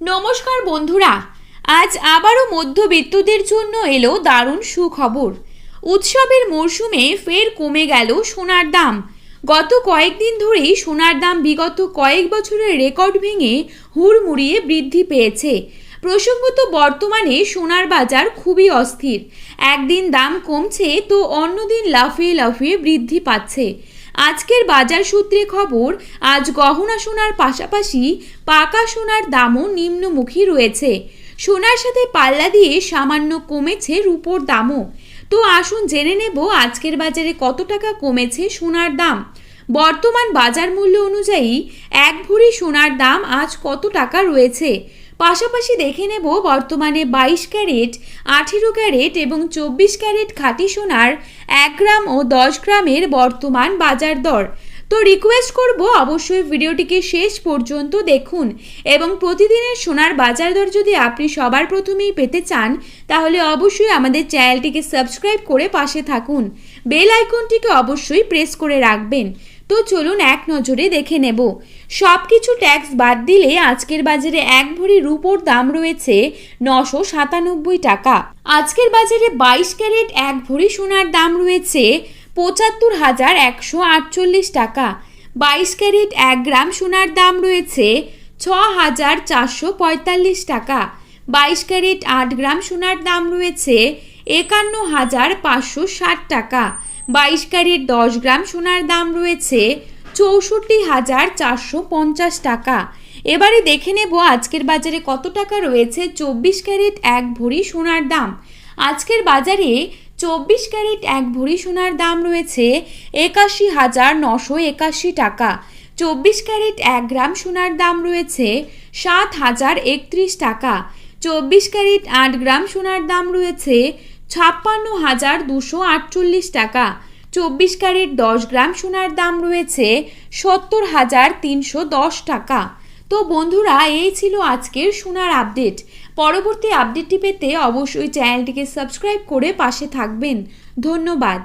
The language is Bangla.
নমস্কার বন্ধুরা, আজ আবারও মধ্যবিত্তদের জন্য এলো দারুণ সুখবর। উৎসবের মরশুমে ফের কমে গেল সোনার দাম। গত কয়েকদিন ধরেই সোনার দাম বিগত কয়েক বছরের রেকর্ড ভেঙে হুড়মুড়িয়ে বৃদ্ধি পেয়েছে। প্রসঙ্গত বর্তমানে সোনার বাজার খুবই অস্থির। একদিন দাম কমছে তো অন্যদিন লাফিয়ে লাফিয়ে বৃদ্ধি পাচ্ছে। আজকের বাজার সূত্রে খবর, আজ গহনা সোনার পাশাপাশি পাকা সোনার দামও নিম্নমুখী রয়েছে। সোনার সাথে পাল্লা দিয়ে সামান্য কমেছে রূপোর দামও। তো আসুন জেনে নেব আজকের বাজারে কত টাকা কমেছে সোনার দাম। বর্তমান বাজার মূল্য অনুযায়ী এক ভরি সোনার দাম আজ কত টাকা রয়েছে? পাশাপাশি দেখে নেব বর্তমানে বাইশ ক্যারেট, আঠেরো ক্যারেট এবং চব্বিশ ক্যারেট খাঁটি সোনার এক গ্রাম ও দশ গ্রামের বর্তমান বাজার দর। তো রিকোয়েস্ট করব অবশ্যই ভিডিওটিকে শেষ পর্যন্ত দেখুন এবং প্রতিদিনের সোনার বাজার দর যদি আপনি সবার প্রথমেই পেতে চান, তাহলে অবশ্যই আমাদের চ্যানেলটিকে সাবস্ক্রাইব করে পাশে থাকুন। বেল আইকনটিকে অবশ্যই প্রেস করে রাখবেন। তো চলুন এক নজরে দেখে নেব। সব কিছু ট্যাক্স বাদ দিলে আজকের বাজারে এক ভরি রুপোর দাম রয়েছে নশো সাতানব্বই টাকা। আজকের বাজারে বাইশ ক্যারেট এক ভরি সোনার দাম রয়েছে পঁচাত্তর হাজার একশো আটচল্লিশ টাকা। বাইশ ক্যারেট এক গ্রাম সোনার দাম রয়েছে ছ হাজার চারশো পঁয়তাল্লিশ টাকা। বাইশ ক্যারেট আট গ্রাম সোনার দাম রয়েছে একান্ন হাজার পাঁচশো ষাট টাকা। বাইশ ক্যারেট দশ গ্রাম সোনার দাম রয়েছে চৌষট্টি হাজার চারশো পঞ্চাশ টাকা। এবারে দেখে নেব আজকের বাজারে কত টাকা রয়েছে চব্বিশ ক্যারেট এক ভরি সোনার দাম। আজকের বাজারে চব্বিশ ক্যারেট এক ভরি সোনার দাম রয়েছে একাশি হাজার নশো একাশি টাকা। চব্বিশ ক্যারেট এক গ্রাম সোনার দাম রয়েছে সাত হাজার একত্রিশ টাকা। চব্বিশ ক্যারেট আট গ্রাম সোনার দাম রয়েছে ছাপ্পান্ন হাজার দুশো আটচল্লিশ টাকা। চব্বিশ ক্যারেট দশ গ্রাম সোনার দাম রয়েছে সত্তর হাজার তিনশো দশ টাকা। তো বন্ধুরা, এই ছিল আজকের সোনার আপডেট। পরবর্তী আপডেটটি পেতে অবশ্যই চ্যানেলটিকে সাবস্ক্রাইব করে পাশে থাকবেন। ধন্যবাদ।